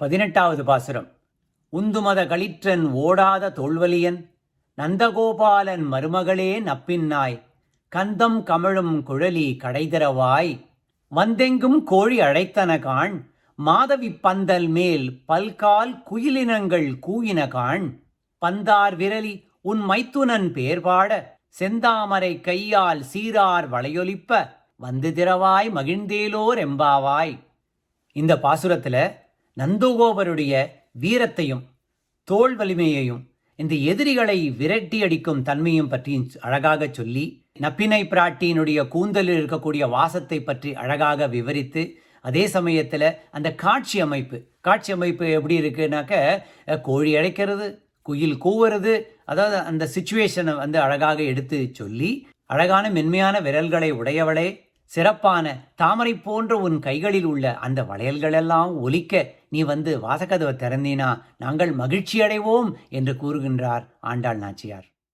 பதினெட்டாவது பாசுரம். உந்துமத களிற்றன் ஓடாத தோல்வலியன் நந்தகோபாலன் மருமகளே நப்பின்னாய் கந்தம் கமழும் குழலி கடைதரவாய். வந்தெங்கும் கோழி அழைத்தன காண் மாதவி பந்தல் மேல் பல்கால் குயிலினங்கள் கூயின காண். பந்தார் விரலி உன் மைத்துனன் பேர் பாட செந்தாமரை கையால் சீரார் வளையொலிப்ப வந்து திரவாய் மகிழ்ந்தேலோர் எம்பாவாய். இந்த பாசுரத்துல நந்தோகோபருடைய வீரத்தையும் தோல் வலிமையையும் இந்த எதிரிகளை விரட்டி அடிக்கும் தன்மையும் பற்றி அழகாக சொல்லி நப்பினை பிராட்டியினுடைய கூந்தலில் இருக்கக்கூடிய வாசத்தை பற்றி அழகாக விவரித்து அதே சமயத்தில் அந்த காட்சி அமைப்பு காட்சி அமைப்பு எப்படி இருக்குனாக்க கோழி அழைக்கிறது குயில் கூவுறது அதாவது அந்த சுச்சுவேஷனை வந்து அழகாக எடுத்து சொல்லி அழகான மென்மையான விரல்களை உடையவளே சிறப்பான தாமரை போன்ற உன் கைகளில் உள்ள அந்த வளையல்களெல்லாம் ஒலிக்க நீ வந்து வாசக்கதவை திறந்தீனா நாங்கள் மகிழ்ச்சி அடைவோம் என்று கூறுகின்றார் ஆண்டாள் நாச்சியார்.